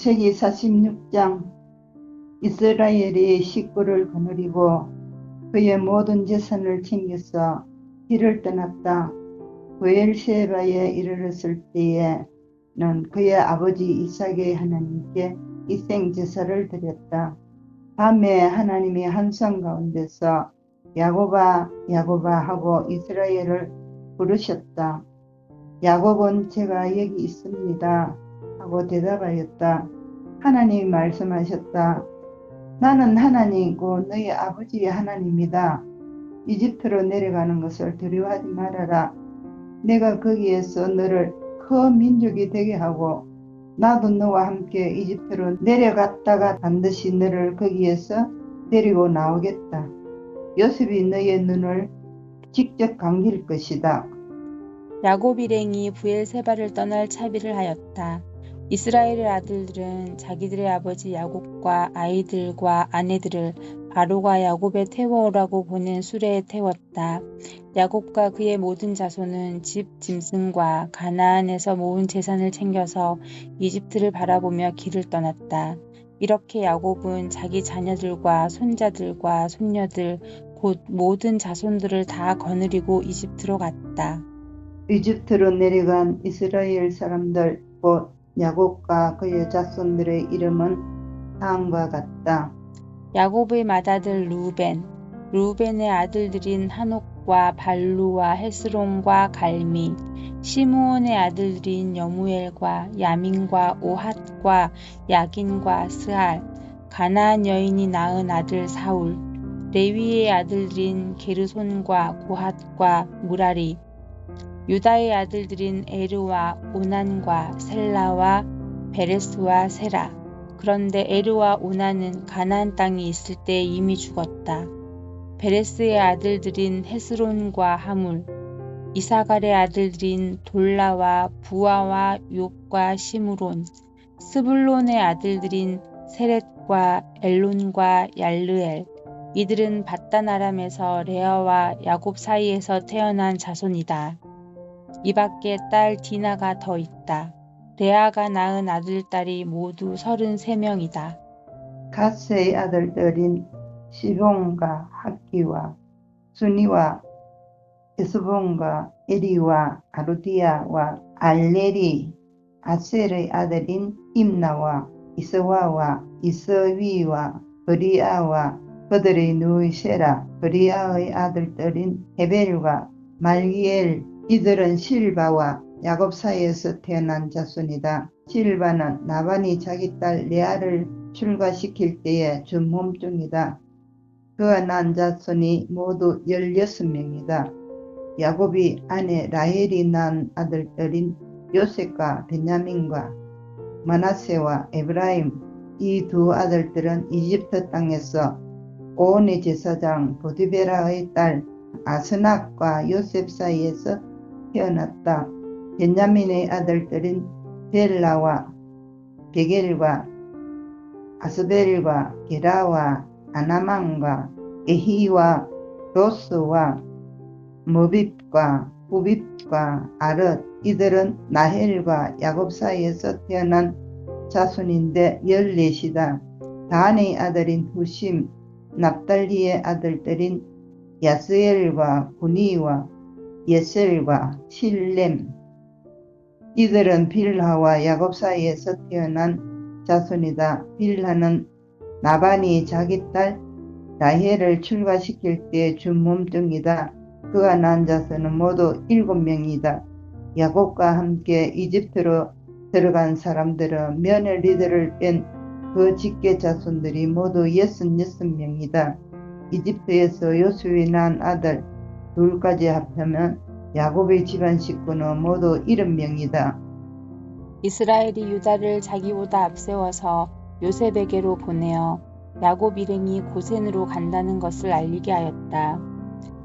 창세기 46장 이스라엘이 식구를 거느리고 그의 모든 재산을 챙겨서 길을 떠났다. 부엘셰바에 이르렀을 때에는 그의 아버지 이삭의 하나님께 이생 제사를 드렸다. 밤에 하나님이 한성 가운데서 야고바 야고바 하고 이스라엘을 부르셨다. 야곱은 제가 여기 있습니다. 하고 대답하였다. 하나님이 말씀하셨다. 나는 하나님이고 너희 아버지의 하나님이다. 이집트로 내려가는 것을 두려워하지 말아라. 내가 거기에서 너를 큰 민족이 되게 하고 나도 너와 함께 이집트로 내려갔다가 반드시 너를 거기에서 데리고 나오겠다. 요셉이 너의 눈을 직접 감길 것이다. 야곱 일행이 부엘세바를 떠날 차비를 하였다. 이스라엘의 아들들은 자기들의 아버지 야곱과 아이들과 아내들을 바로가 야곱에 태워오라고 보낸 수레에 태웠다. 야곱과 그의 모든 자손은 집 짐승과 가나안에서 모은 재산을 챙겨서 이집트를 바라보며 길을 떠났다. 이렇게 야곱은 자기 자녀들과 손자들과 손녀들 곧 모든 자손들을 다 거느리고 이집트로 갔다. 이집트로 내려간 이스라엘 사람들 곧 야곱과 그의 자손들의 이름은 다음과 같다. 야곱의 맏아들 루벤, 루벤의 아들들인 한옥과 발루와 헤스론과 갈미, 시므온의 아들들인 여무엘과 야민과 오핫과 야긴과 스할, 가나안 여인이 낳은 아들 사울, 레위의 아들들인 게르손과 고핫과 무라리, 유다의 아들들인 에르와 오난과 셀라와 베레스와 세라. 그런데 에르와 오난은 가나안 땅에 있을 때 이미 죽었다. 베레스의 아들들인 헤스론과 하물, 이사갈의 아들들인 돌라와 부아와 욥과 시므론, 스불론의 아들들인 세렛과 엘론과 얄르엘, 이들은 바단 아람에서 레아와 야곱 사이에서 태어난 자손이다. 이 밖에 딸 디나가 더 있다. 레아가 낳은 아들딸이 모두 33명이다. 가스의 아들들인 시봉과 학기와 순이와 에스본과 에리와 아루디아와 알레리 아셀의 아들인 임나와 이스와와 이스위와 브리아와 그들의 누이 세라 브리아의 아들들인 헤벨과 말기엘 이들은 실바와 야곱 사이에서 태어난 자손이다. 실바는 나반이 자기 딸 레아를 출가시킬 때에 준 몸종이다. 그가 난 자손이 모두 16명이다. 야곱이 아내 라헬이 난 아들들인 요셉과 베냐민과 마나세와 에브라임 이 두 아들들은 이집트 땅에서 오온의 제사장 보디베라의 딸 아스낙과 요셉 사이에서 태어났다. 벤야민의 아들들인 벨라와 베겔과 아스벨과 게라와 아나만과 에히와 로스와 모빕과 후빕과 아릇 이들은 나헬과 야곱 사이에서 태어난 자손인데 열넷이다. 단의 아들인 후심, 납달리의 아들들인 야스엘과 구니와 예셀과 실렘 이들은 빌하와 야곱 사이에서 태어난 자손이다. 빌하는 나반이 자기 딸 라헬을 출가시킬 때 준 몸뚱이다. 그가 낳은 자손은 모두 일곱 명이다. 야곱과 함께 이집트로 들어간 사람들은 며느리들을 뺀그 직계 자손들이 모두 여섯여섯 명이다. 이집트에서 요수이 낳은 아들 둘까지 합하면 야곱의 집안 식구는 모두 일흔 명이다. 이스라엘이 유다를 자기보다 앞세워서 요셉에게로 보내어 야곱 일행이 고센으로 간다는 것을 알리게 하였다.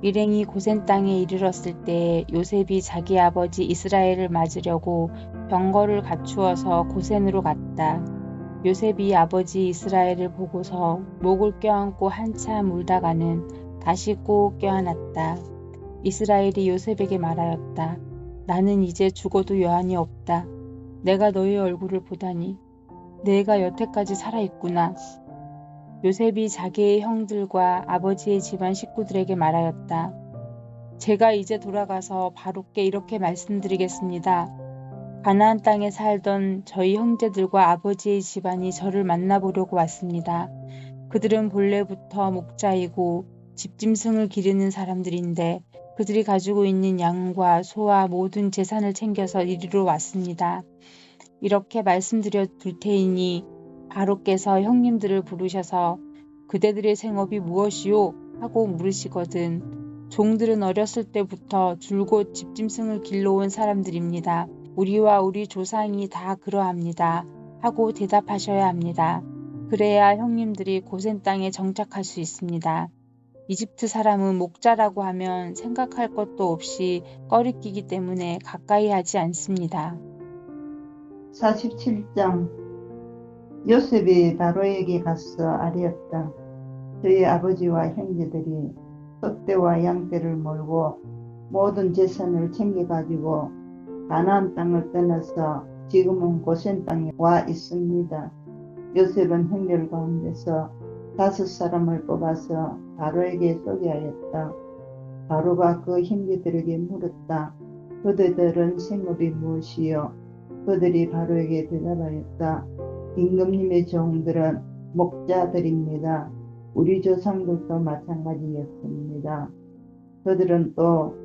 일행이 고센 땅에 이르렀을 때 요셉이 자기 아버지 이스라엘을 맞으려고 병거를 갖추어서 고센으로 갔다. 요셉이 아버지 이스라엘을 보고서 목을 껴안고 한참 울다가는 다시 꼭 껴안았다. 이스라엘이 요셉에게 말하였다. 나는 이제 죽어도 여한이 없다. 내가 너의 얼굴을 보다니 내가 여태까지 살아있구나. 요셉이 자기의 형들과 아버지의 집안 식구들에게 말하였다. 제가 이제 돌아가서 바로께 이렇게 말씀드리겠습니다. 가나안 땅에 살던 저희 형제들과 아버지의 집안이 저를 만나보려고 왔습니다. 그들은 본래부터 목자이고 집짐승을 기르는 사람들인데 그들이 가지고 있는 양과 소와 모든 재산을 챙겨서 이리로 왔습니다. 이렇게 말씀드려 둘 테이니 바로께서 형님들을 부르셔서 그대들의 생업이 무엇이요? 하고 물으시거든. 종들은 어렸을 때부터 줄곧 집짐승을 길러온 사람들입니다. 우리와 우리 조상이 다 그러합니다. 하고 대답하셔야 합니다. 그래야 형님들이 고센 땅에 정착할 수 있습니다. 이집트 사람은 목자라고 하면 생각할 것도 없이 꺼리끼기 때문에 가까이 하지 않습니다. 47장 요셉이 바로에게 가서 아뢰었다. 저희 아버지와 형제들이 소떼와 양떼를 몰고 모든 재산을 챙겨가지고 가나안 땅을 떠나서 지금은 고센 땅에 와 있습니다. 요셉은 형들 가운데서 다섯 사람을 뽑아서 바로에게 소개하였다. 바로가 그 형제들에게 물었다. 그대들은 생업이 무엇이요? 그들이 바로에게 대답하였다. 임금님의 종들은 목자들입니다. 우리 조상들도 마찬가지였습니다. 그들은 또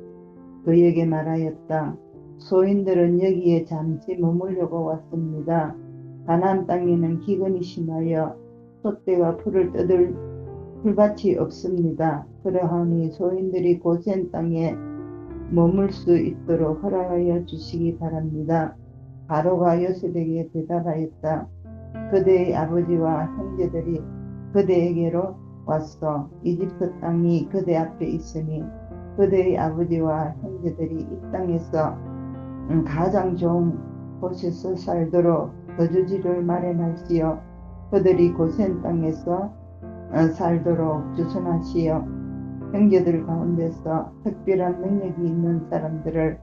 그에게 말하였다. 소인들은 여기에 잠시 머물려고 왔습니다. 가나안 땅에는 기근이 심하여 소떼가 풀을 뜯을 풀밭이 없습니다. 그러하니 소인들이 고센 땅에 머물 수 있도록 허락하여 주시기 바랍니다. 바로가 요셉에게 대답하였다. 그대의 아버지와 형제들이 그대에게로 왔어. 이집트 땅이 그대 앞에 있으니 그대의 아버지와 형제들이 이 땅에서 음, 가장 좋은 곳에서 살도록 거주지를 마련하시어 그들이 고센 땅에서 어, 살도록 주선하시어 형제들 가운데서 특별한 능력이 있는 사람들을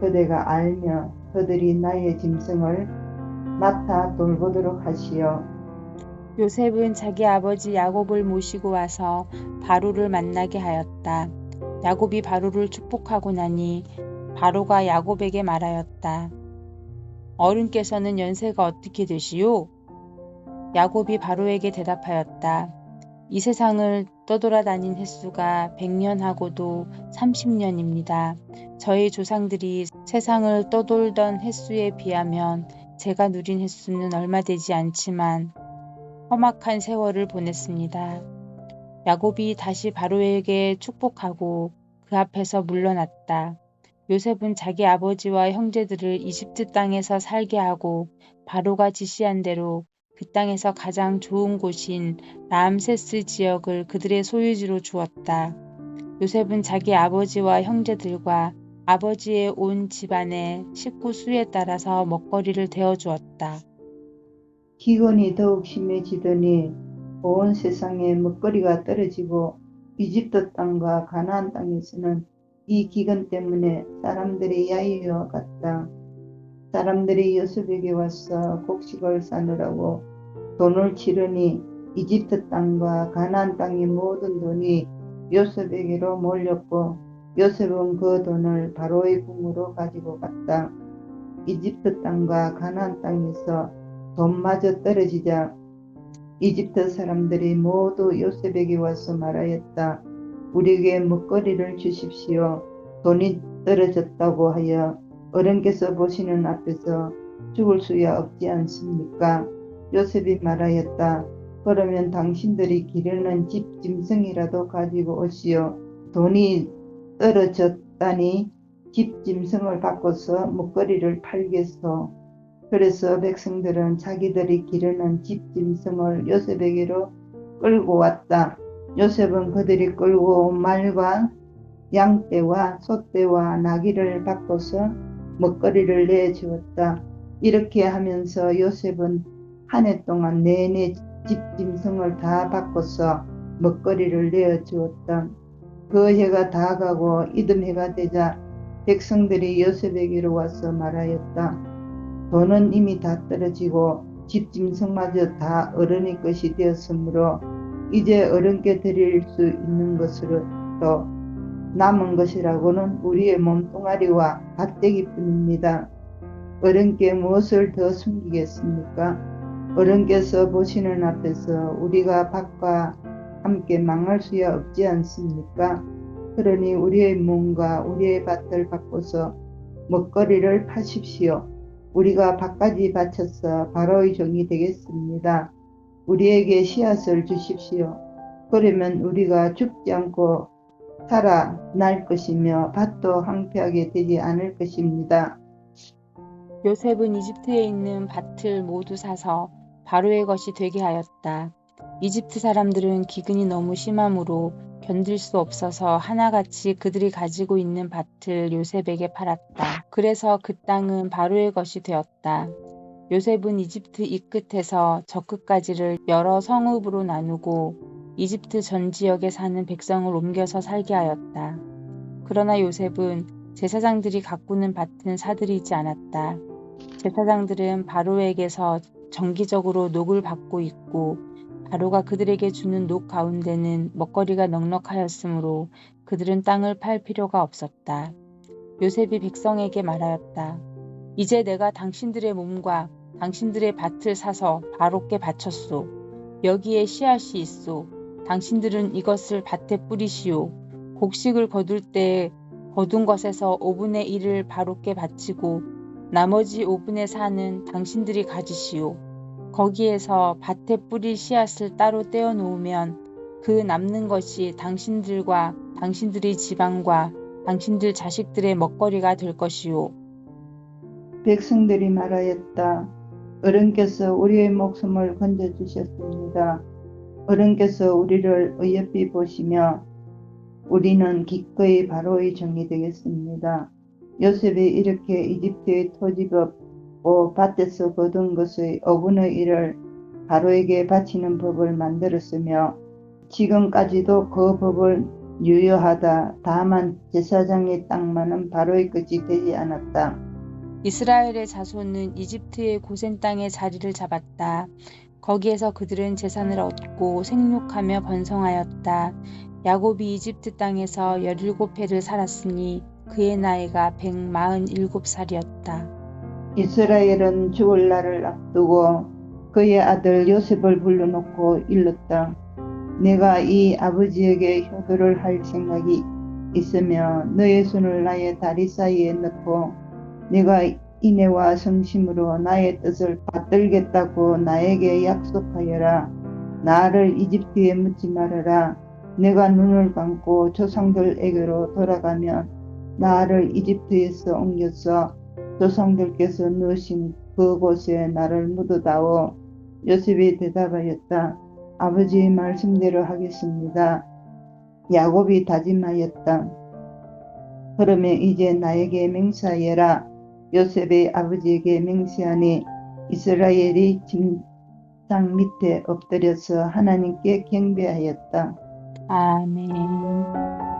그대가 알며 그들이 나의 짐승을 맡아 돌보도록 하시어 요셉은 자기 아버지 야곱을 모시고 와서 바로를 만나게 하였다. 야곱이 바로를 축복하고 나니 바로가 야곱에게 말하였다. 어른께서는 연세가 어떻게 되시오? 야곱이 바로에게 대답하였다. 이 세상을 떠돌아다닌 횟수가 100년하고도 30년입니다. 저희 조상들이 세상을 떠돌던 횟수에 비하면 제가 누린 횟수는 얼마 되지 않지만 험악한 세월을 보냈습니다. 야곱이 다시 바로에게 축복하고 그 앞에서 물러났다. 요셉은 자기 아버지와 형제들을 이집트 땅에서 살게 하고 바로가 지시한 대로 그 땅에서 가장 좋은 곳인 라암세스 지역을 그들의 소유지로 주었다. 요셉은 자기 아버지와 형제들과 아버지의 온 집안의 식구 수에 따라서 먹거리를 데워 주었다. 기근이 더욱 심해지더니 온 세상에 먹거리가 떨어지고 이집트 땅과 가나안 땅에서는 이 기근 때문에 사람들이 야유와 같다. 사람들이 요셉에게 와서 곡식을 싸느라고 돈을 치르니 이집트 땅과 가나안 땅의 모든 돈이 요셉에게로 몰렸고 요셉은 그 돈을 바로의 궁으로 가지고 갔다. 이집트 땅과 가나안 땅에서 돈마저 떨어지자 이집트 사람들이 모두 요셉에게 와서 말하였다. 우리에게 먹거리를 주십시오. 돈이 떨어졌다고 하여 어른께서 보시는 앞에서 죽을 수야 없지 않습니까? 요셉이 말하였다. 그러면 당신들이 기르는 집 짐승이라도 가지고 오시오. 돈이 떨어졌다니 집 짐승을 바꿔서 먹거리를 팔겠소. 그래서 백성들은 자기들이 기르는 집 짐승을 요셉에게로 끌고 왔다. 요셉은 그들이 끌고 온 말과 양떼와 소떼와 나귀를 바꿔서 먹거리를 내주었다. 이렇게 하면서 요셉은 한 해 동안 내내 집 짐승을 다 바꿔서 먹거리를 내어주었다. 그 해가 다 가고 이듬해가 되자 백성들이 요셉에게로 와서 말하였다. 돈은 이미 다 떨어지고 집 짐승마저 다 어른의 것이 되었으므로 이제 어른께 드릴 수 있는 것으로 또 남은 것이라고는 우리의 몸뚱아리와 밭대기뿐입니다. 어른께 무엇을 더 숨기겠습니까? 어른께서 보시는 앞에서 우리가 밭과 함께 망할 수야 없지 않습니까? 그러니 우리의 몸과 우리의 밭을 바꿔서 먹거리를 파십시오. 우리가 밭까지 바쳐서 바로의 종이 되겠습니다. 우리에게 씨앗을 주십시오. 그러면 우리가 죽지 않고 살아날 것이며 밭도 황폐하게 되지 않을 것입니다. 요셉은 이집트에 있는 밭을 모두 사서 바로의 것이 되게 하였다. 이집트 사람들은 기근이 너무 심함으로 견딜 수 없어서 하나같이 그들이 가지고 있는 밭을 요셉에게 팔았다. 그래서 그 땅은 바로의 것이 되었다. 요셉은 이집트 이 끝에서 저 끝까지를 여러 성읍으로 나누고 이집트 전 지역에 사는 백성을 옮겨서 살게 하였다. 그러나 요셉은 제사장들이 가꾸는 밭은 사들이지 않았다. 제사장들은 바로에게서 정기적으로 녹을 받고 있고 바로가 그들에게 주는 녹 가운데는 먹거리가 넉넉하였으므로 그들은 땅을 팔 필요가 없었다. 요셉이 백성에게 말하였다. 이제 내가 당신들의 몸과 당신들의 밭을 사서 바로께 바쳤소. 여기에 씨앗이 있소. 당신들은 이것을 밭에 뿌리시오. 곡식을 거둘 때 거둔 것에서 5분의 1을 바로께 바치고 나머지 5분의 4는 당신들이 가지시오. 거기에서 밭에 뿌릴 씨앗을 따로 떼어 놓으면 그 남는 것이 당신들과 당신들의 지방과 당신들 자식들의 먹거리가 될 것이오. 백성들이 말하였다. 어른께서 우리의 목숨을 건져주셨습니다. 어른께서 우리를 어여삐 보시며 우리는 기꺼이 바로의 종이 되겠습니다. 요셉이 이렇게 이집트의 토지법 오 밭에서 거둔 것의 5분의 1을 바로에게 바치는 법을 만들었으며 지금까지도 그 법을 유효하다. 다만 제사장의 땅만은 바로의 것이 되지 않았다. 이스라엘의 자손은 이집트의 고센 땅에 자리를 잡았다. 거기에서 그들은 재산을 얻고 생육하며 번성하였다. 야곱이 이집트 땅에서 17해를 살았으니 그의 나이가 147살이었다. 이스라엘은 죽을 날을 앞두고 그의 아들 요셉을 불러놓고 일렀다. 내가 이 아버지에게 효도를 할 생각이 있으며 너의 손을 나의 다리 사이에 넣고 내가 인애와 성심으로 나의 뜻을 받들겠다고 나에게 약속하여라. 나를 이집트에 묻지 말아라. 내가 눈을 감고 조상들에게로 돌아가면 나를 이집트에서 옮겨서 조상들께서 넣으신 그곳에 나를 묻어다오. 요셉이 대답하였다. 아버지의 말씀대로 하겠습니다. 야곱이 다짐하였다. 그러면 이제 나에게 맹세하여라. 요셉의 아버지에게 맹세하니 이스라엘이 짐상 밑에 엎드려서 하나님께 경배하였다. 아멘.